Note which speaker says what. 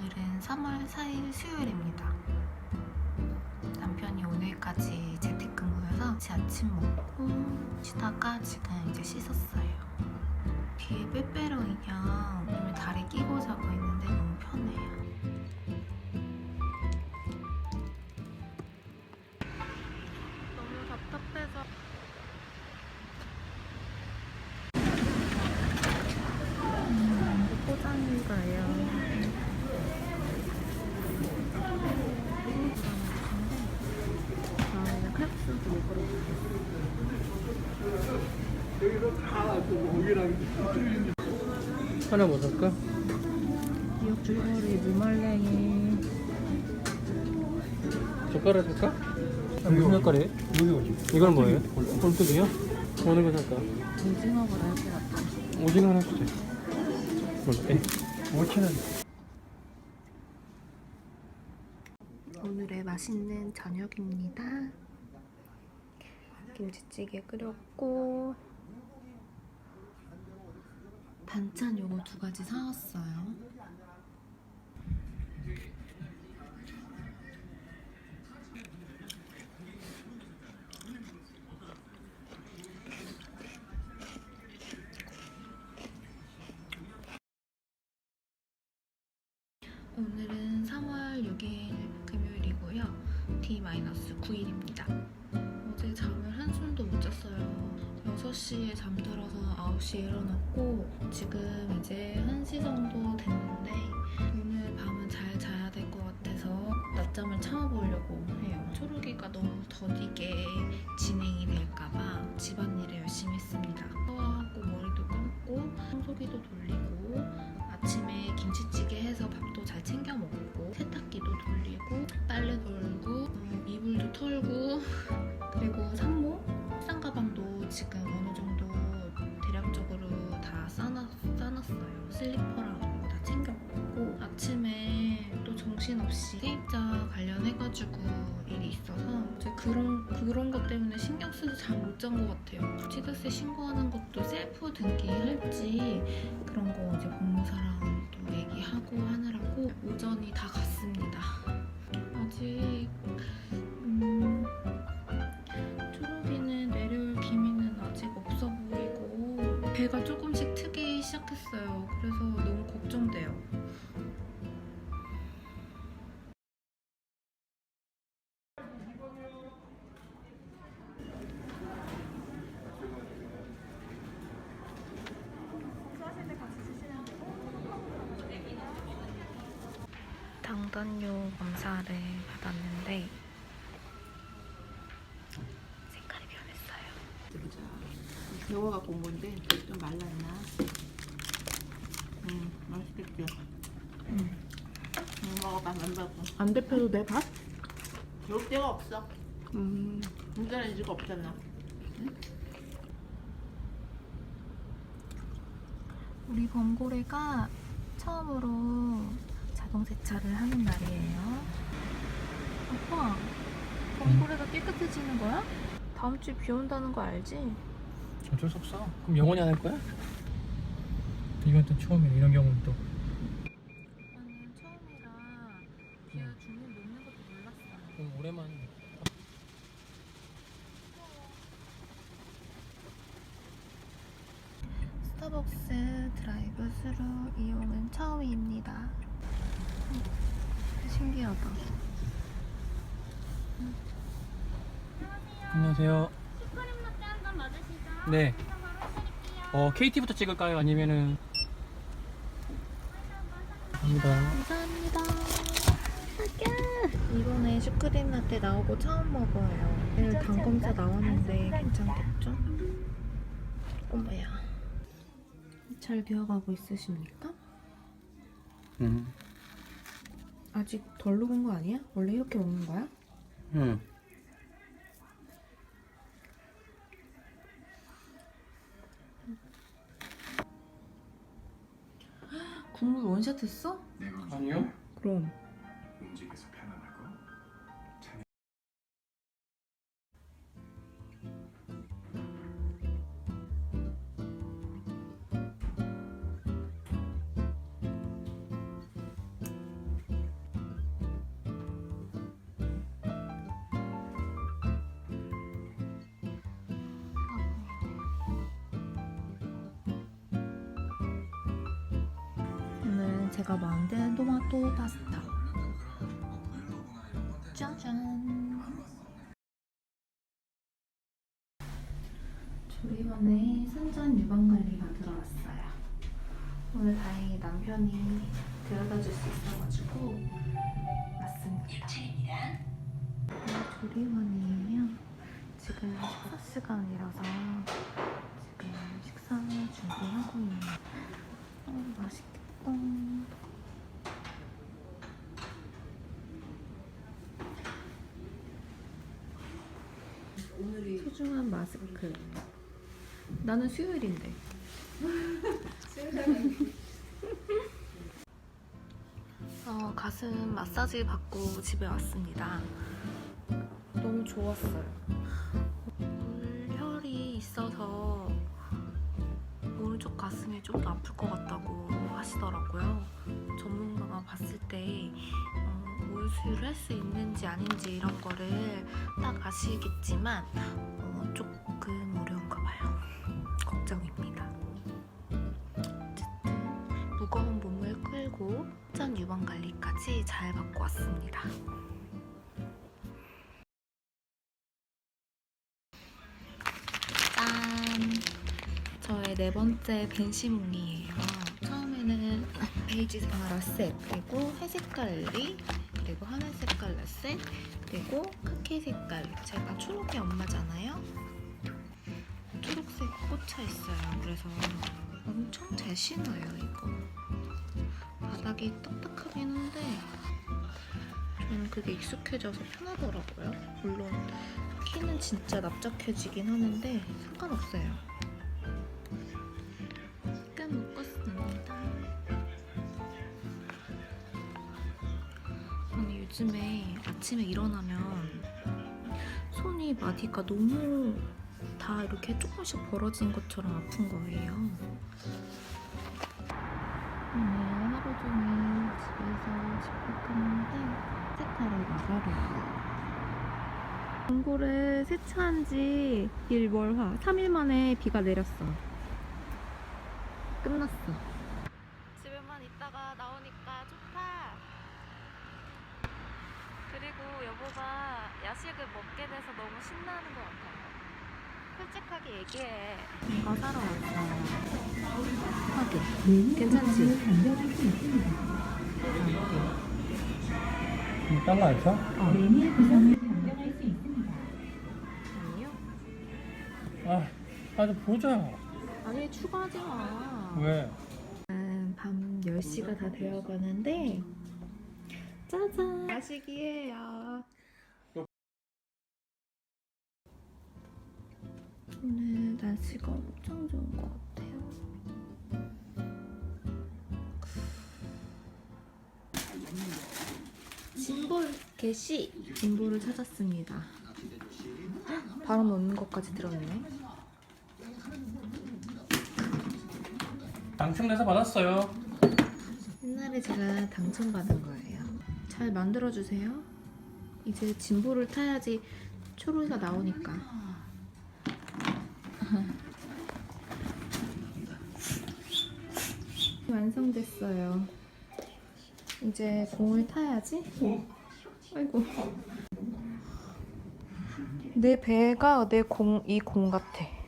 Speaker 1: 오늘은 3월 4일 수요일입니다. 남편이 오늘까지 재택근무여서 같이 아침 먹고 쉬다가 지금 이제 씻었어요. 뒤에 빼빼로 인형 오늘 다리 끼고 자고 있는데 너무 편해요.
Speaker 2: 하나 뭐 살까?
Speaker 1: 미역 줄거리, 무말랭이
Speaker 2: 젓가락 살까? 아, 무슨 젓갈이에요? 이건 뭐예요? 꼴뚜기요? 어느 거 살까?
Speaker 1: 오징어가 나을 것 같아.
Speaker 2: 오징어 하나 주세요 어때? 5천원
Speaker 1: 오늘의 맛있는 저녁입니다. 김치찌개 끓였고 반찬 요거 두 가지 사왔어요. 오늘은 3월 6일 금요일이고요. D-9일입니다. 어제 잠을 한숨도 못 잤어요. 6시에 잠들어서 9시에 일어났고 지금 이제 1시 정도 됐는데 오늘 밤은 잘 자야 될 것 같아서 낮잠을 참아보려고 해요. 초록이가 너무 더디게 진행이 될까봐 집안일을 열심히 했습니다. 샤워하고 머리도 감고 청소기도 돌리고 슬리퍼랑 이런 거 다 챙겨 먹고 아침에 또 정신없이 세입자 관련해가지고 일이 있어서 이제 그런 그런 것 때문에 신경 쓰지 잘 못 잔 것 같아요 취득세 신고하는 것도 셀프 등기할지 그런 거 이제 법무사랑 또 얘기하고 하느라고 오전이 다 갔습니다. 아직 음, 초록이는 내려올 기미는 아직 없어 보이고 배가 조금씩 당단료 검사를 받았는데 색깔이 변했어요.
Speaker 3: 본 건데 좀 말랐나? 음 맛있겠지. 음 먹어봐 만봐고.
Speaker 1: 안 대표도 내 밥?
Speaker 3: 볼 데가 없어.
Speaker 1: 음.
Speaker 3: 전자레인지가 없잖아.
Speaker 1: 우리 범고래가 처음으로 자동 세차를 하는 날이에요. 오빠, 범고래가 깨끗해지는 거야? 다음 주에 비 온다는 거 알지?
Speaker 2: 어쩔 수 없어 그럼 영원히 안 할 거야? 이건 또 처음이네 이런 경우는 또
Speaker 1: 오빠는 처음이라 비가 주문 놓는 것도 몰랐어요.
Speaker 2: 그럼 오랜만에
Speaker 1: 스타벅스 드라이브 스루 이용은 처음입니다. 음, 신기하다.
Speaker 2: 안녕하세요
Speaker 4: 슈크림 라떼 한잔 맞으시죠?
Speaker 2: 네
Speaker 4: 바로 해드릴게요.
Speaker 2: 어, KT부터 찍을까요? 아니면은 감사합니다
Speaker 1: 감사합니다. 이번에 슈크림 라떼 나오고 처음 먹어요. 내일 당 검사 나왔는데 괜찮겠죠? 어머야. 잘 되어가고 있으십니까?
Speaker 2: 응
Speaker 1: 아직 덜 녹은 거 아니야? 원래 이렇게 먹는 거야?
Speaker 2: 응.
Speaker 1: 국물 원샷 했어?
Speaker 2: 아니요
Speaker 1: 그럼. 제가 만든 토마토 파스타. 짜잔. 조리원에 산전 유방 관리가 들어왔어요. 오늘 다행히 남편이 데려다 줄 수 있어가지고 왔습니다. 조리원이에요. 지금 식사 시간이라서 지금 식사 준비하고 있는. 어, 맛있겠 다. 소중한 마스크. 나는 수요일인데. 어, 가슴 마사지 받고 집에 왔습니다. 너무 좋았어요. 물혈이 있어서 오른쪽 가슴이 좀 더 아플 것 같다고 하시더라고요. 전문가가 봤을 때 어, 우유수유를 할 수 있는지 아닌지 이런 거를 딱 아시겠지만 어, 조금 어려운가 봐요. 걱정입니다. 어쨌든 무거운 몸을 끌고 전 유방 관리까지 잘 받고 왔습니다. 네 번째 벤시몽이에요. 처음에는 베이지 생활 라셋, 그리고 회색 갈리, 그리고 하늘 색 깔 라셋, 그리고 카키 색깔. 제가 초록이 엄마잖아요. 초록색 꽂혀 있어요. 그래서 엄청 잘 신어요, 이거. 바닥이 딱딱하긴 한데 저는 그게 익숙해져서 편하더라고요. 물론 키는 진짜 납작해지긴 하는데 상관없어요. 요즘에 아침에 일어나면 손이 마디가 너무 다 이렇게 조금씩 벌어진 것처럼 아픈 거예요. 오늘 하루 종일 집에서 집콕했는데 세탁을 나가려고. 전골을 세차한 지 일월화 3일 만에 비가 내렸어. 끝났어. 집에만 있다가 나오니까 좋다. 여보가 야식을 먹게 돼서 너무 신나는 것 같아요. 솔직하게 얘기해. 이거 사러 왔어요. 하게. 괜찮지?
Speaker 2: 잘라 안 쳐?
Speaker 1: 아니요.
Speaker 2: 아, 아주 보자.
Speaker 1: 아니 추가하지 마.
Speaker 2: 왜?
Speaker 1: 음, 밤 10시가 다 되어 가는데 짜잔 야식이에요 오늘 날씨가 엄청 좋은 것 같아요 짐볼 개시 짐볼을 찾았습니다 바람 넣는 것까지 들었네
Speaker 2: 당첨돼서 받았어요.
Speaker 1: 옛날에 제가 당첨받은 거예요. 잘 만들어주세요. 이제 진보를 타야지 초록이가 나오니까. 완성됐어요. 이제 공을 타야지. 아이고. 내 배가 내 공, 이 공 같아.